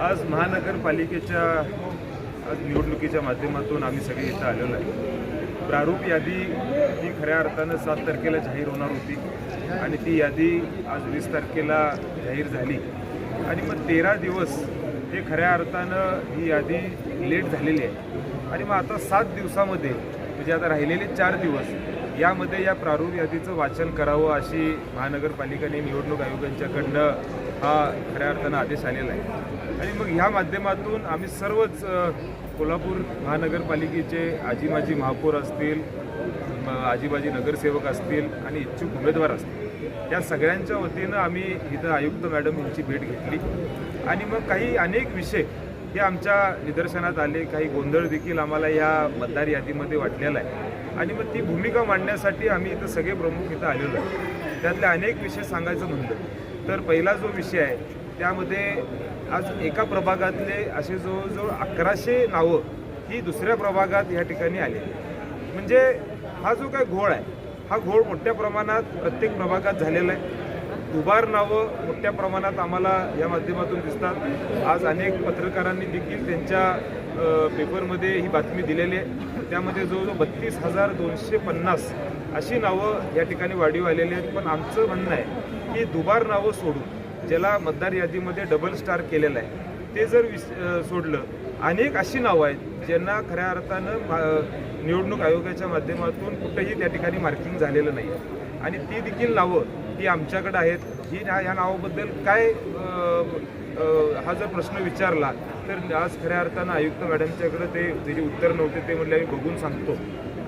आज महानगरपालिकेच्या आज निवडणुकीच्या माध्यमातून आम्ही सगळे इथं आलेलो आहे. प्रारूप यादी ही खऱ्या अर्थानं सात तारखेला जाहीर होणार होती आणि ती यादी आज वीस तारखेला जाहीर झाली. आणि मग तेरा दिवस हे खऱ्या अर्थानं ही यादी लेट झालेली आहे. आणि मग आता सात दिवसामध्ये म्हणजे आता राहिलेले चार दिवस यामध्ये या प्रारूप यादीचं वाचन करावं अशी महानगरपालिकाने निवडणूक आयोगांच्याकडनं हा खऱ्या अर्थानं आदेश आलेला आहे. आणि मग ह्या माध्यमातून आम्ही सर्वच कोल्हापूर महानगरपालिकेचे आजी माजी महापौर असतील म, आजीबाजी नगरसेवक असतील आणि इच्छुक उमेदवार असतील या सगळ्यांच्या वतीनं आम्ही इथं आयुक्त मॅडम यांची भेट घेतली. आणि मग काही अनेक विषय हे आमच्या निदर्शनात आले. काही गोंधळ देखील आम्हाला या मतदार यादीमध्ये वाटलेला आहे. आणि मग ती भूमिका मांडण्यासाठी आम्ही इथं सगळे प्रमुख इथं आलेलो आहे. त्यातले अनेक विषय सांगायचं म्हणलं तर पहिला जो विषय आहे त्यामध्ये आज एका प्रभागातले असे जवळजवळ अकराशे नावं ही दुसऱ्या प्रभागात या ठिकाणी आली म्हणजे हा जो काय घोळ आहे हा घोळ मोठ्या प्रमाणात प्रत्येक प्रभागात झालेला आहे. दुबार नावं मोठ्या प्रमाणात आम्हाला या माध्यमातून दिसतात. आज अनेक पत्रकारांनी देखील त्यांच्या पेपरमध्ये ही बातमी दिलेली आहे. त्यामध्ये जवळजवळ बत्तीस हजार दोनशे पन्नास अशी नावं या ठिकाणी वाढीव आलेली आहेत. पण आमचं म्हणणं आहे की दुबार नावं सोडून ज्याला मतदार यादीमध्ये डबल स्टार केलेलं आहे ते जर विस सोडलं अनेक अशी नावं आहेत ज्यांना खऱ्या अर्थानं निवडणूक आयोगाच्या माध्यमातून कुठेही त्या ठिकाणी मार्किंग झालेलं नाही आहे आणि ती देखील नावं ही आमच्याकडे आहेत. ही ना या नावाबद्दल काय हा जर प्रश्न विचारला तर आज खऱ्या अर्थानं आयुक्त मॅडमच्याकडे ते त्याचे उत्तर नव्हते ते म्हणले आम्ही बघून सांगतो.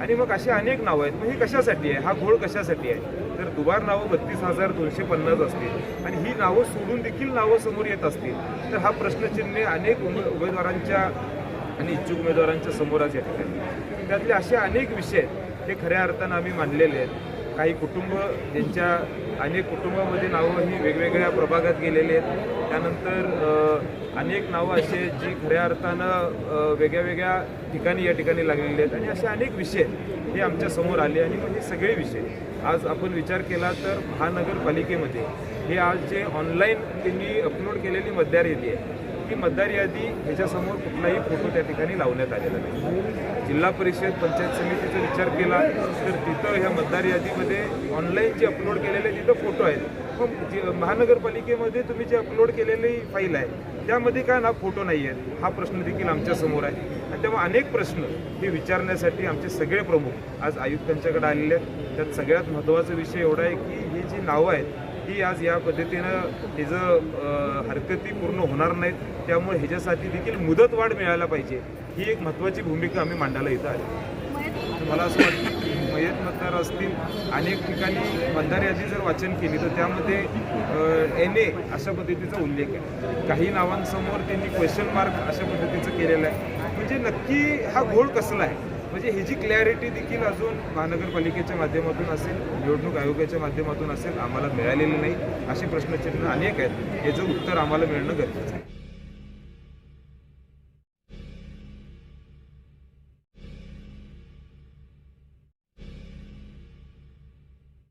आणि मग अशी अनेक नावं आहेत. मग हे कशासाठी आहे? हा घोळ कशासाठी आहे? तर दुबार नावं बत्तीस हजार दोनशे पन्नास असतील. आणि ही नावं सोडून देखील नावं समोर येत असतील. तर हा प्रश्नचिन्ह अनेक उमे उमेदवारांच्या आणि इच्छुक उमेदवारांच्या समोर आज या ठिकाणी त्यातले असे अनेक विषय आहेत हे खऱ्या अर्थानं आम्ही मानलेले आहेत. काही कुटुंब ज्यांच्या अनेक कुटुंबामध्ये नावं ही वेगवेगळ्या प्रभागात गेलेली आहेत. त्यानंतर अनेक नावं असे आहेत जी खऱ्या अर्थानं वेगळ्या वेगळ्या ठिकाणी या ठिकाणी लागलेली आहेत आणि असे अनेक विषय हे आमच्यासमोर आले आणि म्हणजे सगळे विषय. आज आपण विचार केला तर महानगरपालिकेमध्ये हे आज जे ऑनलाईन त्यांनी अपलोड केलेली मतदार आहे की मतदार यादी ह्याच्यासमोर कुठलाही फोटो त्या ठिकाणी लावण्यात आलेला नाही. जिल्हा परिषद पंचायत समितीचा विचार केला तर तिथं ह्या मतदार यादीमध्ये ऑनलाईन जे अपलोड केलेले तिथं फोटो आहेत. पण जे महानगरपालिकेमध्ये तुम्ही जे अपलोड केलेली फाईल आहे त्यामध्ये काय ना फोटो नाही आहेत. हा प्रश्न देखील आमच्यासमोर आहे. आणि त्यामुळे अनेक प्रश्न हे विचारण्यासाठी आमचे सगळे प्रमुख आज आयुक्तांच्याकडे आलेले आहेत. त्यात सगळ्यात महत्त्वाचा विषय एवढा आहे की ही जी नावं आहेत ही आज या पद्धतीनं हिजं हरकती पूर्ण होणार नाहीत. त्यामुळे ह्याच्यासाठी देखील मुदतवाढ मिळायला पाहिजे. ही एक महत्त्वाची भूमिका आम्ही मांडायला इथं आली. मला असं वाटतं की मयत मतदार असतील अनेक ठिकाणी मतदार यादी जर वाचन केली तर त्यामध्ये एन ए अशा पद्धतीचा उल्लेख आहे. काही नावांसमोर त्यांनी क्वेश्चन मार्क अशा पद्धतीचं केलेलं आहे. म्हणजे नक्की हा घोळ कसला आहे? म्हणजे ह्याची क्लॅरिटी देखील अजून महानगरपालिकेच्या माध्यमातून असेल निवडणूक आयोगाच्या माध्यमातून असेल आम्हाला मिळालेली नाही असे प्रश्नचिन्ह अनेक आहेत. याचं उत्तर आम्हाला मिळणं गरजेचं आहे.